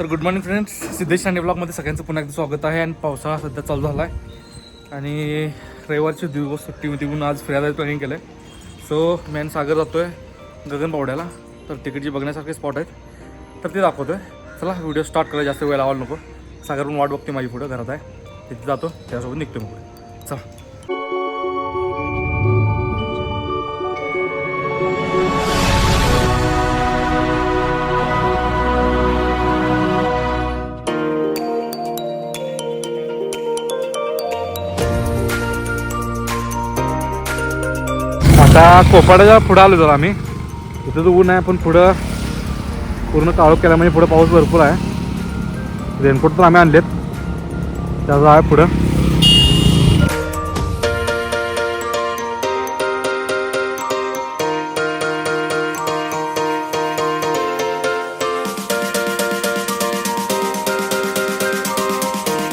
तर good morning friends Siddhesh Shande ब्लॉगमध्ये सगळ्यांचं पुन्हा एकदा स्वागत आहे आणि पावसाळा सध्या चालू झाला आहे आणि रविवारचे दिवस सुट्टीमध्ये येऊन म्हणून आज फिरायला प्लॅनिंग केलं आहे सो मॅन सागर जातो आहे गगन पावड्याला तर तिकडचे बघण्यासारखे स्पॉट आहेत. तर ते दाखवतो आहे चला व्हिडिओ स्टार्ट करायला जास्त वेळ लावायला नको. सागर पण वाट बघते माझी पुढं. घरात आहे. तिथे जातो. त्यासोबत निघतो मग पुढे. चला. आता कोपाड्याच्या पुढं आलो जरा आम्ही. इथं तर ऊन आहे पण पुढं पूर्ण काळोख केला म्हणजे पुढं पाऊस भरपूर आहे. रेनकोट पण आम्ही आणलेत. त्याचं आहे पुढं.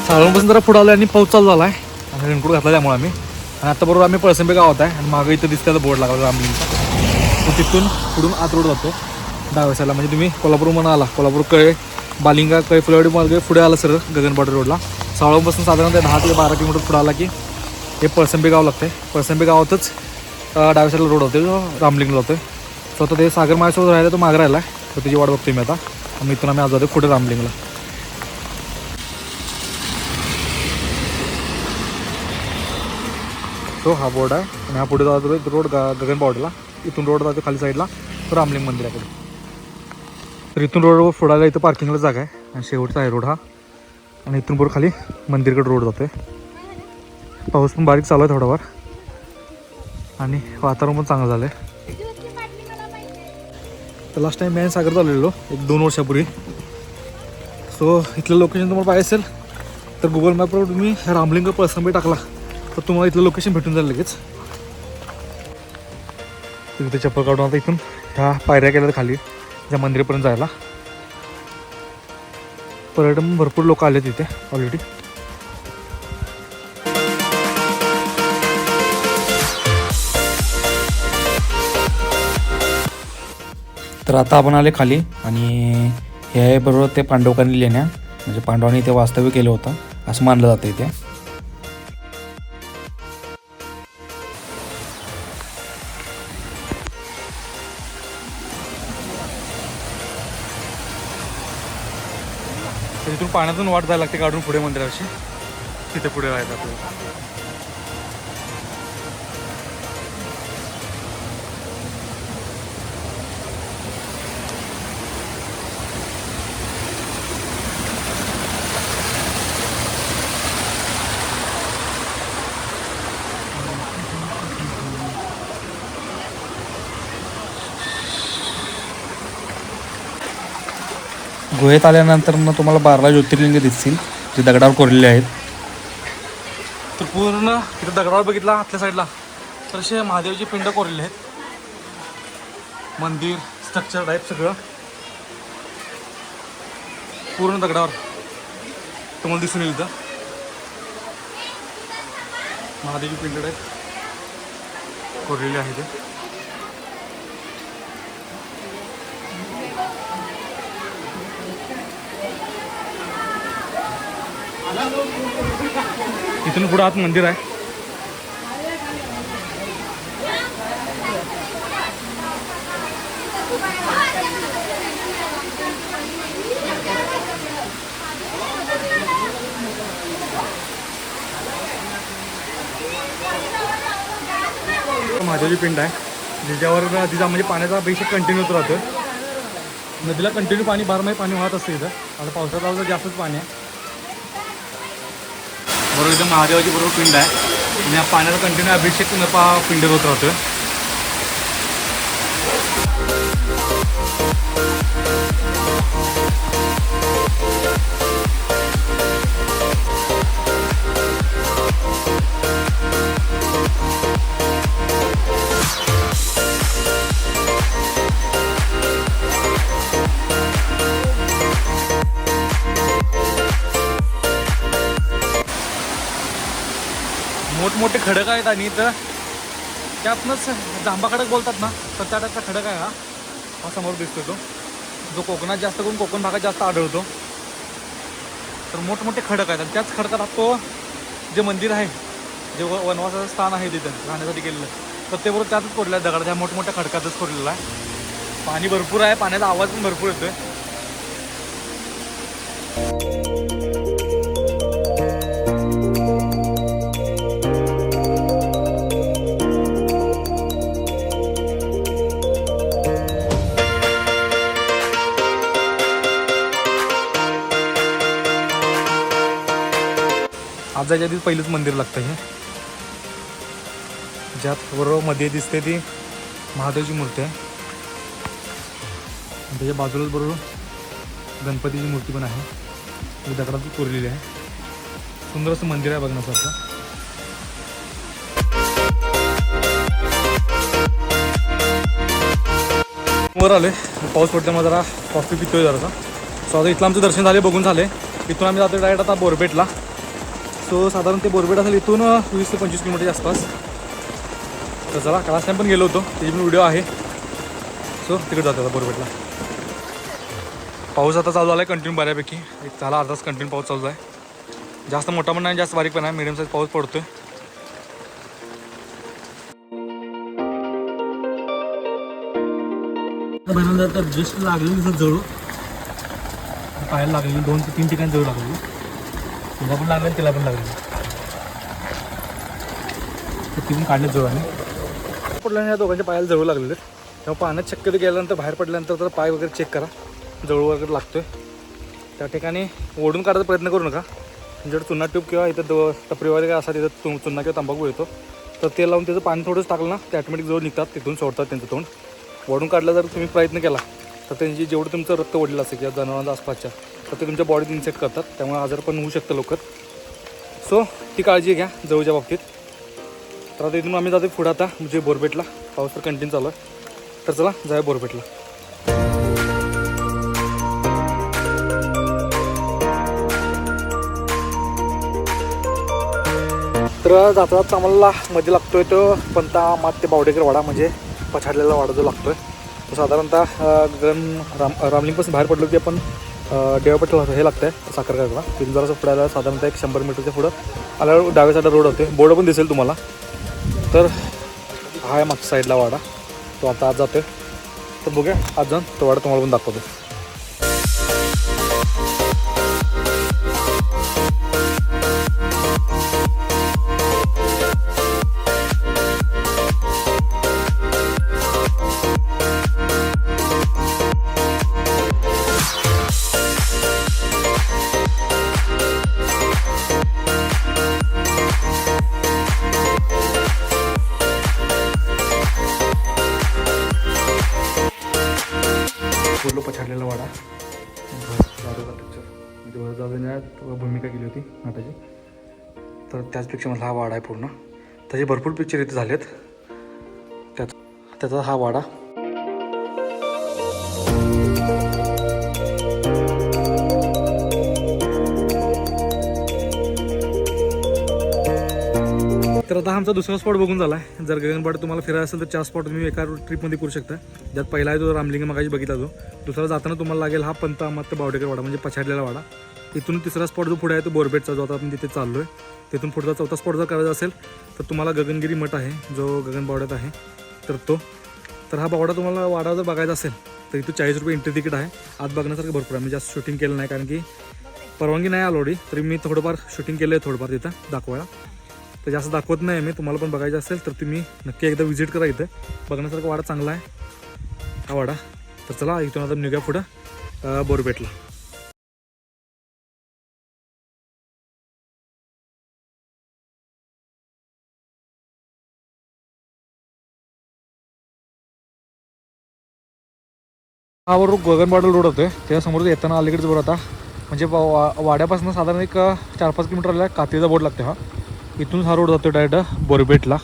साळूनपासून जरा पुढं आलो आणि पाऊस चालू झाला आहे रेनकोट घातला त्यामुळे आम्ही. आणि आता बरोबर आम्ही पळसंबे गावात आहे. आणि मागं इथं दिसतं बोर्ड लागला रामलिंगचा तो तिथून पुढून आत रोड जातो. डाव्या म्हणजे तुम्ही कोल्हापूरमधून आला. कोल्हापूर कळे बालिंगा कळे फुलवाडी मार्ग पुढे आला सर गगनबाड रोडला सावळपासून साधारणतः दहा ते बारा किलोमीटर पुढे आला की हे पळसंबे गाव लागते पळसंबे गावातच अं, डाव्या रोड होते. जो रामलिंगला होतो. स्वतः ते सागर माझ्यासोबत राहिला तो मागं राहिला. तर त्याची वाट बघतोय मी आता. आणि इथून आम्ही आज जातो पुढे रामलिंगला. तो हा बोर्ड आहे. आणि हा पुढे जातो रोड गा गगन इथून रोड जातो खाली साईडला रामलिंग मंदिराकडे. तर इथून रोडवर फोडायला इथं पार्किंगला जागा आहे. आणि शेवटचा आहे रोड हा. आणि इथून बरोबर खाली मंदिरकडे रोड जातोय. पाऊस पण बारीक चालू आहे थोडाफार. आणि वातावरण पण चांगलं झालं आहे तर लास्ट टाइम मी सागर चाललेलो एक दोन वर्षापूर्वी. सो इथलं लोकेशन तुम्हाला पाहिजे असेल तर गुगल मॅपवर तुम्ही रामलिंग पळसंबी टाकला. तर तुम्हाला इथलं लोकेशन भेटून जाईल लगेच. तिथे चप्पल काढून आता इथून ह्या पायऱ्या केल्या खाली त्या मंदिरापर्यंत जायला. पर्यटन भरपूर लोक आले तिथे ऑलरेडी तर आता आपण आले खाली आणि हे बरोबर ते पांडवकांनी लेण्या म्हणजे पांडवांनी इथे वास्तव्य केलं होतं असं मानलं जातं इथे. पाण्यातून वाट जायला लागते काढून पुढे मंदिराशी तिथे पुढे राहायचं आपल्याला गुहेत आल्यानंतर मग तुम्हाला बारा ज्योतिर्लिंग दिसतील जे दगडावर कोरलेले आहेत. तर पूर्ण इथं दगडावर बघितला आतल्या साईडला तर असे महादेवची पिंड कोरलेले आहेत. मंदिर स्ट्रक्चर टाईप सगळं. पूर्ण दगडावर. तुम्हाला दिसून येईल इथं. महादेवची पिंड टाईप कोरलेली आहे ते इथून पुढं आत मंदिर आहे. महादेवची पिंड आहे जिच्यावर तिचा म्हणजे पाण्याचा बेसिक कंटिन्यू होत राहतो नदीला कंटिन्यू पाणी बारमाही पाणी वाहत असतं इथं. आता पावसाचा पावसात जास्तच पाणी आहे. बरोबर इथं महादेवाची बरोबर पिंड आहे आणि या पाण्याचा कंटिन्यू अभिषेक न पा पिंड मोठे खडक आहेत आणि इथं त्यातनंच जांबा खडक बोलतात ना तर त्या टाईपचा खडक आहे हा. हा समोर दिसतो तो. जो कोकणात जास्त करून कोकण भागात जास्त आढळतो. तर मोठमोठे खडक आहेत आणि त्याच खडकात तो जे मंदिर आहे जे वनवासाचं स्थान आहे तिथं राहण्यासाठी गेलेलं तर ते बरोबर त्यातच कोरलेलं आहे दगड त्या मोठमोठ्या खडकातच कोरलेलं आहे. पाणी भरपूर आहे पाण्याचा आवाज पण भरपूर येतोय. जायच्या आधी पहिलंच मंदिर लागतं हे. ज्यात बरोबर मध्ये दिसते ती महादेवची मूर्ती आहे. आणि त्याच्या बाजूलाच बरोबर गणपतीची मूर्ती पण आहे. ती दगडात कोरलेली आहे. सुंदर असं मंदिर आहे बघण्यासारखं. वर आले पाऊस पडल्यामुळे जरा कॉफी पितोय जरा सो आता इथलं आमचं दर्शन झाले बघून झाले इथून आम्ही जातो डायरेक्ट आता बोरबेटला सो साधारण ते बोरबेट असेल इथून वीस ते पंचवीस किलोमीटरच्या आसपास. तर चला क्लास टाईम पण गेलो होतो. त्याची पण व्हिडिओ आहे. सो तिकडे जातो आता बोरबेटला पाऊस आता चालू झाला आहे कंटिन्यू बऱ्यापैकी. एक झाला अर्धाच कंटिन्यू पाऊस चालू आहे. जास्त मोठा पण नाही जास्त बारीक पण आहे मिडियम साईज पाऊस पडतोय. तर जस्ट लागली जळू पाहायला लागली दोन ते तीन ठिकाणी जळू लागली तिला पण तिला पण लागलं. तिथून ती जवळ पडल्याने या दोघांच्या पायाला जळू लागलेले तेव्हा पाण्यात शक्यतो गेल्यानंतर बाहेर पडल्यानंतर तर पाय वगैरे चेक करा. जळू वगैरे लागतोय. त्या ठिकाणी ओढून काढायचा प्रयत्न करू नका. जर चुन्ना ट्यूब किंवा इथं द टपरी वगैरे काय असा तिथं चु चुन्ना किंवा तंबाखू येतो तर ते लावून त्याचं पाणी थोडंच टाकलं ना ते ऑटोमॅटिक जवळ निघतात तिथून सोडतात त्यांचं तोंड. ओढून काढलं जर तुम्ही प्रयत्न केला तर त्यांची जेवढं तुमचं रक्त ओढलेलं असेल किंवा जनावरांचा आसपासच्या तर ते तुमच्या बॉडीत इन्सेक्ट करतात. त्यामुळे आजार पण होऊ शकतं लवकर. सो ती काळजी घ्या जवळच्या बाबतीत. तर आता इथून आम्ही जातो पुढे आता म्हणजे बोरबेटला पाऊस तर कंटिन्यू चालू आहे. तर चला जाऊया बोरबेटला तर जाताच आम्हाला मध्ये लागतोय तो. पंता मात ते बावडेकर वाडा म्हणजे पछाडलेला वाडा जो लागतोय. तो साधारणतः गरम राम रामलिंगपासून बाहेर पडलो की आपण देवापट्टी हे लागतं आहे साखर कारखाना तिथून जरासं साधारणतः एक शंभर मीटरच्या पुढं. आल्यावर डाव्या साईडला रोड होते. बोर्ड पण दिसेल तुम्हाला. तर हा आहे मागच्या साईडला वाडा. तो आता आज जातोय. तर बघूया. आज जाऊन तो वाडा तुम्हाला पण दाखवतो. म्हणजे वरदादाने भूमिका केली होती नाटाची तर त्याचपेक्षा मला हा वाडा आहे पूर्ण. त्याचे भरपूर पिक्चर इथे झालेत. त्याचा त्याचा हा वाडा तर आता आमचा दुसरा स्पॉट बघून झाला आहे जर गगनबाड तुम्हाला फिरायला असेल तर चार स्पॉट तुम्ही एका ट्रिपमध्ये करू शकता. ज्यात पहिला आहे तो रामलिंग मगाशी बघितला जो दुसरा जाताना तुम्हाला लागेल हा पंत अमात्य बावडेकर वाडा म्हणजे पछाडलेला वाडा. तिथून तिसरा स्पॉट जो पुढे आहे तो बोरबेटचा जो आता आपण तिथे चाललो आहे तिथून पुढचा चौथा स्पॉट जर करायचा असेल तर तुम्हाला गगनगिरी मठ आहे जो गगनबावड्यात आहे. तर तो. तर हा बावडा तुम्हाला वाडा जर बघायचा असेल तर इथं चाळीस रुपये एंट्री तिकीट आहे. आत बघण्यासारखं भरपूर आहे. मी जास्त शूटिंग केलं नाही कारण की परवानगी नाही आलोडी तरी मी थोडंफार शूटिंग केलं आहे थोडंफार तिथं दाखवायला. तर जास्त दाखवत नाही मी तुम्हाला पण बघायचं असेल तर तुम्ही नक्की एकदा व्हिजिट करा इथं. बघण्यासारखा वाडा चांगला आहे. हा वाडा. तर चला इथून आता निघ्या पुढं बोरपेटला बोरबेटला हा बरोबर गगनबाडल रोड होते त्यासमोर येताना अलीकडेच बोर्ड आता. म्हणजे वा- वाड्यापासून साधारण एक चार पाच किलोमीटर आल्या कातीचा बोर्ड लागतो हा. इथून हा रोड जातो डायरेक्ट बोरबेटला.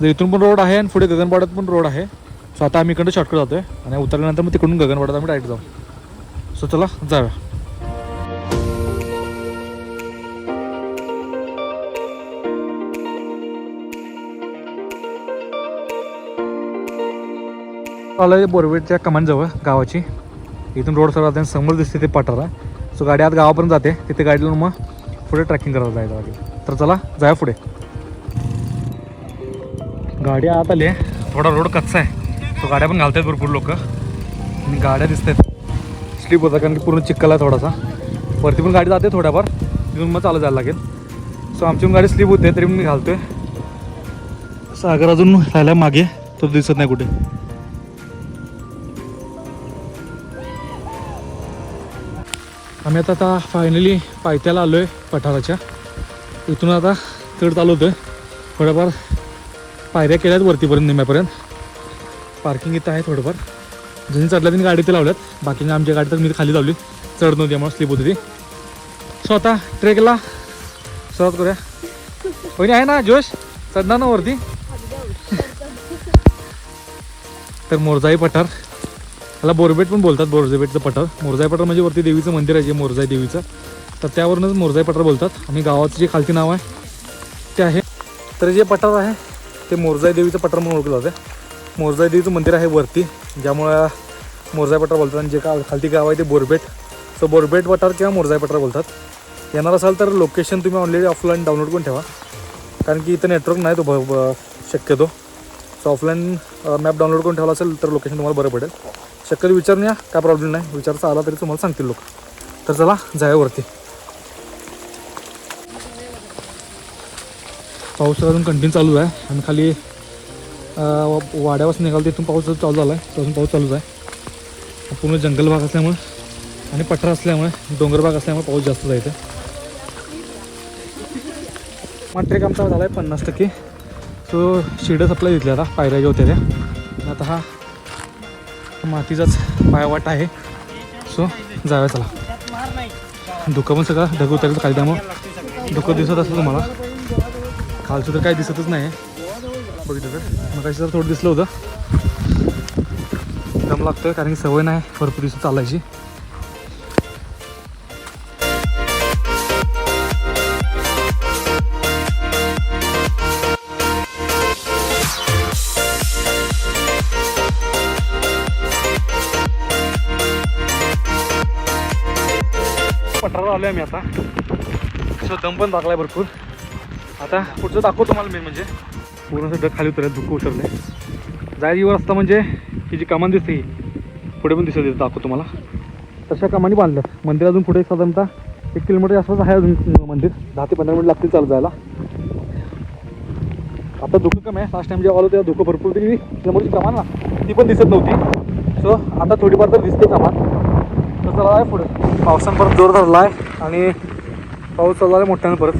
तर इथून पण रोड आहे आणि पुढे गगनवाड्यात पण रोड आहे. सो आता आम्ही इकडं शॉर्टकट जातोय आणि उतरल्यानंतर मग तिकडून गगनवाड्यात आम्ही डायरेक्ट जाऊ. सो चला जाऊया. आलं बोरवेटच्या कमानजवळ गावाची. इथून रोड सर्वात समोर दिसते ते पठारा. सो गाडी आत गावापर्यंत जाते. तिथे गाडी लावून मग पुढे ट्रॅकिंग करायला जायचं लागेल तर चला जाया पुढे. गाडी आत आली आहे. थोडा रोड कच्चा आहे. तो गाड्या पण घालतात भरपूर लोक. आणि गाड्या दिसत आहेत स्लीप होता कारण की पूर्ण चिखल आहे थोडासा. वरती पण गाडी जाते थोड्याफार. तिथून मग चालत जायला लागेल. सो आमची पण गाडी स्लिप होते तरी पण मी घालतोय. सागर अजून राहिला मागे. तो दिसत नाही कुठे. आम्ही आता आता फायनली पायथ्याला आलो आहे पठाराच्या. इथून आता चढ चालू होतोय. थोड्याफार पायऱ्या केल्यात वरतीपर्यंत निम्यापर्यंत पार्किंग इथं आहे थोडंफार. ज्यांनी चढल्या त्यांनी गाडी ते लावल्यात. बाकी आमच्या गाडी तर मी खाली लावली. चढ नव्हती आम्हाला स्लिप होती ती. सो आता ट्रेकला सुरुवात करूया. पहिली आहे ना जोश? चढणार ना वरती? तर मोरजाई पठार. त्याला बोरबेट पण बोलतात बोरजेबेटचं पठार. मोरजाई पठार म्हणजे वरती देवीचं मंदिर आहे जे मोरजाई देवीचं. तर त्यावरूनच मोरजाई पठार बोलतात. आम्ही गावाचं जे खालती नाव आहे ते आहे. तर जे पठार आहे ते मोरजाई देवीचं पठार म्हणून ओळखलं जातं. मोरजाई देवीचं मंदिर आहे वरती ज्यामुळं मोरजाई पठार बोलतात. आणि जे का खालती गाव आहे ते बोरबेट सो बोरबेट पठार किंवा मोरजाई पठार बोलतात. येणार असाल तर लोकेशन तुम्ही ऑनलाईन ऑफलाईन डाउनलोड करून ठेवा. कारण की इथं नेटवर्क नाही तो भ शक्यतो. सो ऑफलाईन मॅप डाउनलोड करून ठेवला असेल तर लोकेशन तुम्हाला बरं पडेल. शक्यतो विचारून या काय प्रॉब्लेम नाही. विचारचा आला तरी तुम्हाला सांगतील लोक. तर चला जायवरती पाऊस अजून कंटिन्यू चालू आहे. आणि खाली वाड्यापासून निघाल तिथून पाऊस चालू झाला आहे तिथून पाऊस चालूच आहे. पूर्ण जंगल भाग असल्यामुळे आणि पठार असल्यामुळे डोंगर भाग असल्यामुळे पाऊस जास्त जायचं मग ट्रेक आमचा झाला आहे पन्नास टक्के. सो शिडं सप्लाय घेतल्या आता पायऱ्या घेऊ त्या आता हा मातीचाच पायवाट आहे. सो जाव्या चला. धुकं पण सगळं ढग उतरायचं खाली त्यामुळं धुकं दिसत असेल तुम्हाला. खालचं तर काही दिसतच नाही. बघितलं तर. मग तर थोडं दिसलं होतं. दम लागतोय कारण की सवय नाही भरपूर दिवस चालायची. पठारावर आलो आहे मी आता. सो दम पण लागलाय भरपूर. आता पुढचं दाखवतो तुम्हाला मेन म्हणजे. पूर्ण सगळं खाली उतरलं धुकं उतरलं जायची रस्ता म्हणजे ही जी कमान दिसते ही पुढे पण दिसत दाखवतो तुम्हाला. तशा कमानी बांधलं मंदिर अजून पुढे साधारणतः एक किलोमीटर आसपास आहे अजून मंदिर. दहा ते पंधरा मिनिट लागतील चालत जायला. आता धुकं कमी आहे. लास्ट टाइम जेव्हा आलो तेव्हा धुकं भरपूर दिली समोरची कमान ना ती पण दिसत नव्हती. सो आता थोडीफार तर दिसते कमान. तर चला आहे पुढे. पावसानं परत जोर धरला आहे आणि पाऊस चालला आहे मोठ्यानं परत.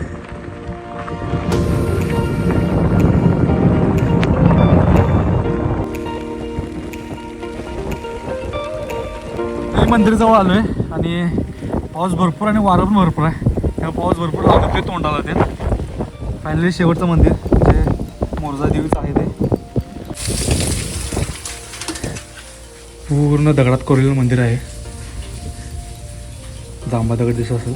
मंदिराजवळ आलो आहे आणि पाऊस भरपूर आणि वारं पण भरपूर आहे. त्यामुळे पाऊस भरपूर लागतो ते तोंडाला ते. फायनली शेवटचं मंदिर जे मोरजा देवीचं आहे ते. पूर्ण दगडात कोरलेलं मंदिर आहे. जांबा दगड दिसत असेल.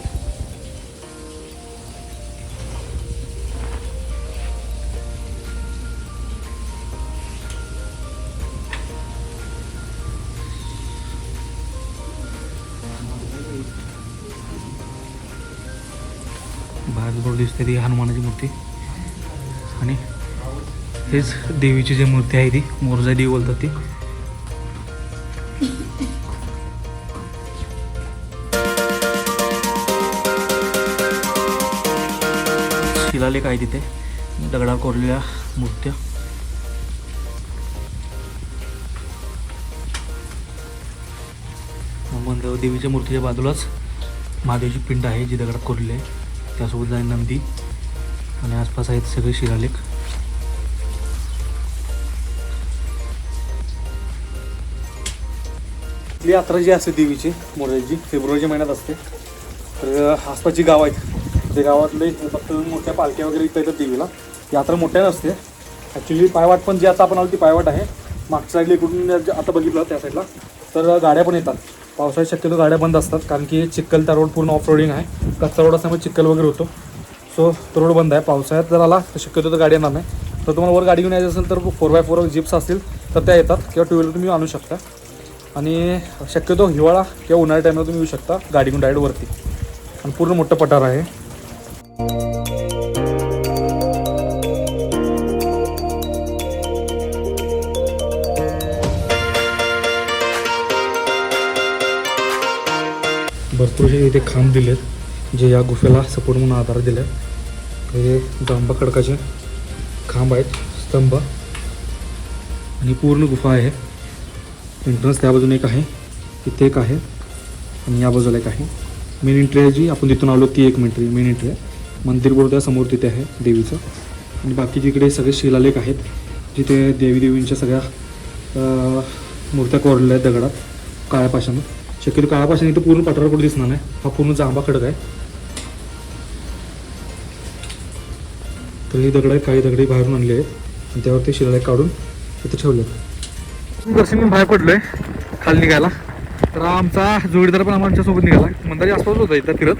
बाहेर दिसते ती हनुमानाची मूर्ती. आणि हेच देवीची जी मूर्ती आहे ती मोरजा देवी बोलतात ती. शिलालेख आहे तिथे. दगडा कोरलेल्या मूर्त्या. देवीच्या मूर्तीच्या बाजूलाच महादेवची पिंड आहे जी दगडात कोरलेली आहे. त्यासोबत जाईल नंदी. आणि आसपास आहेत सगळे शिलालेख. यात्रा जी असते देवीची मोर्याची फेब्रुवारीच्या महिन्यात असते. तर आसपासची गाव आहेत. ते गावातले फक्त मोठ्या पालख्या वगैरे इथं येतात देवीला. यात्रा मोठ्या नसते. ॲक्च्युली पायवाट पण जी आता आपण आलो ती पायवाट आहे. मागच्या साईडला इकडून जे आता बघितलं त्या साईडला तर गाड्या पण येतात. पावसाळ्यात शक्यतो गाड्या बंद असतात कारण की चिखल रोड पूर्ण ऑफ रोडिंग आहे. कच्चा रोड असल्यामुळे चिखल वगैरे होतो. सो तो रोड बंद आहे. पावसाळ्यात जर आला तर शक्यतो तर गाडी येणार नाही. तर तुम्हाला वर गाडी घेऊन यायची असेल तर फोर बाय फोर जिप्स असतील तर त्या येतात. किंवा टू व्हीलर तुम्ही आणू शकता. आणि शक्यतो हिवाळा किंवा उन्हाळ्या टाईमला तुम्ही येऊ शकता गाडी घेऊन डायरेक्ट वरती. आणि पूर्ण मोठं पठार आहे. भरपूर इथे खांब दिलेत जे या गुफेला सपोर्ट म्हणून आधार दिले हे जांबा खडकाचे खांब आहेत स्तंभ. आणि पूर्ण गुफा आहे. एंट्रन्स त्या बाजूने एक आहे तिथे एक आहे आणि या बाजूला एक आहे. मेन एंट्री आहे जी आपण तिथून आलो ती एक एंट्री मेन एंट्री आहे. मंदिर बरोबर समोर तिथे आहे देवीचं. आणि बाकी तिकडे सगळे शिलालेख आहेत जिथे देवी देवींच्या सगळ्या मूर्त्या कोरलेल्या आहेत दगडात काळ्या पाशानं शक्यतो काळापासून इथं पूर्ण पठार कुठे दिसणार नाही. हा पूर्ण जांबा खडक आहे. तर ही दगड काही दगडे बाहेरून आणली आहेत. आणि त्यावरती शिराळे काढून इथे ठेवले दर्शन मी बाहेर पडलोय. खाली निघायला. तर आमचा जोडीदार पण आमच्यासोबत निघाला. मंदारी आसपास होता इथं फिरत.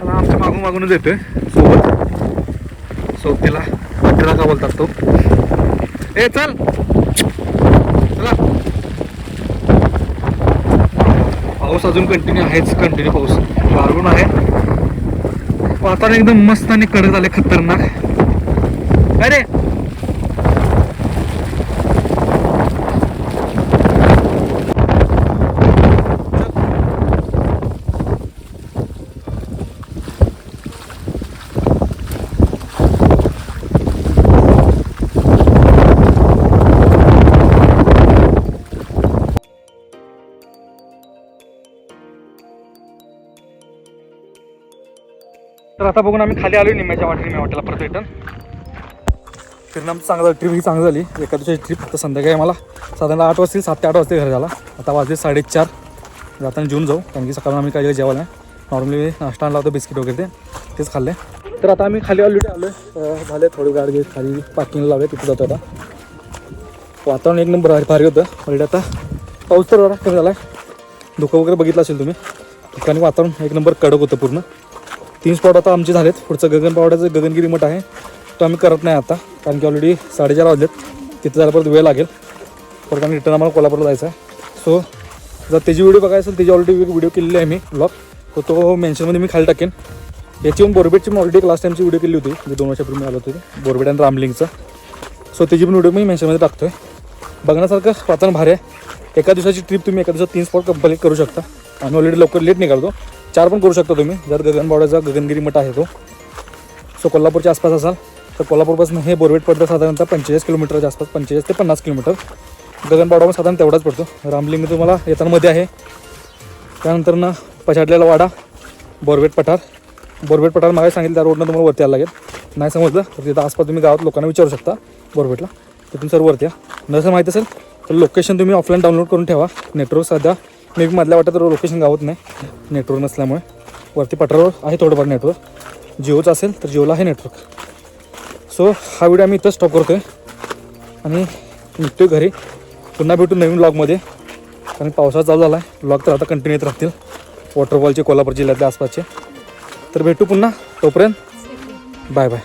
आता आमच्या मागून मागूनच येतोय. सोबत. सोबतीला तिला का बोलतात तो. ए चल. चला. पाऊस अजून कंटिन्यू आहेच कंटिन्यू पाऊस. वाढून आहे. वातावरण एकदम मस्त आणि कडक झाले खतरनाक. अरे! तर आता बघून आम्ही खाली आलो निम्याच्या वाटेने मी वाटेला परत रिटर्न फिरणं चांगलं ट्रिप ही चांगली झाली. एका दिवसाची ट्रिप तर संध्याकाळी मला साधारण आठ वाजतील सात ते आठ वाजता घर झाला आता वाजले साडेचार. जाताना जेवून जाऊ कारण की सकाळी आम्ही काही जेवायला नाही. नॉर्मली नाश्ता आणला होता बिस्किट वगैरे ते तेच खाल्ले. तर आता आम्ही खाली ऑलरेडी आलो आहे झाले थोडी गाडी खाली पार्किंगला लावले तिथे जातो आता. वातावरण एक नंबर भारी भारी होतं. ऑलरेडी आता पाऊस तर जरा कमी झाला आहे धुकं वगैरे बघितलं असेल तुम्ही. ठिकाणी वातावरण एक नंबर कडक होतं पूर्ण. तीन स्पॉट आता आमचे झालेत. पुढचं गगन पावड्याचं गगनगिरी मठ आहे. तो आम्ही करत नाही आता कारण की ऑलरेडी साडेचार वाजलेत. तिथे जायला परत वेळ लागेल. परत आम्ही रिटर्न आम्हाला कोल्हापूरला जायचं आहे. सो जर त्याची व्हिडिओ बघायचं असेल त्याची ऑलरेडी व्हिडिओ केलेली आहे मी ब्लॉग तो तो मेन्शनमध्ये मी खाली टाकेन. याची पण बोरबेटची मी ऑलरेडी लास्ट टाईमची व्हिडिओ केली होती. म्हणजे दोन वर्षापूर्वी आलो होतो बोरबेट आणि रामलिंगचं. सो त्याची पण व्हिडिओ मी मेन्शनमध्ये टाकतोय. बघण्यासारखं वातावरण भारी आहे. एका दिवसाची ट्रिप तुम्ही एका दिवसात तीन स्पॉट कंप्लीट करू शकता. आम्ही ऑलरेडी लवकर लेट निघालो चार पण करू शकता तुम्ही. जर गगनबावड्याचा गगनगिरी मठ आहे तो. सो कोल्हापूरच्या आसपास असाल तर कोल्हापूरपासून हे बोरवेट पडतं साधारणतः पंचेचाळीस किलोमीटरच्या आसपास पंचेचाळीस ते पन्नास किलोमीटर. गगनबावडा पण साधारण तेवढाच पडतो. रामलिंग तुम्हाला येतानामध्ये आहे. त्यानंतर ना पछाडलेला वाडा बोरवेट पठार. बोरवेट पठार मागे सांगितलं त्या रोडनं तुम्हाला वरती यायला लागेल. नाही समजलं तर तिथं आसपास तुम्ही गावात लोकांना विचारू शकता बोरवेटला. तिथून सर वरती या. नसं माहीत असेल तर लोकेशन तुम्ही ऑफलाईन डाउनलोड करून ठेवा. नेटवर्क सध्या मे बी मधल्या वाटत लोकेशन गावत नाही. नेटवर्क नसल्यामुळे. वरती पठारावर आहे थोडंफार नेटवर्क जिओचं असेल तर जिओला आहे नेटवर्क सो हा व्हिडिओ आम्ही इथं स्टॉप करतो आहे आणि निघतोय घरी. पुन्हा भेटू नवीन ब्लॉगमध्ये कारण पावसाळा चालू झाला आहे ब्लॉग तर आता कंटिन्यू येत राहतील. वॉटरफॉलचे कोल्हापूर जिल्ह्यातल्या आसपासचे. तर भेटू पुन्हा. तोपर्यंत बाय बाय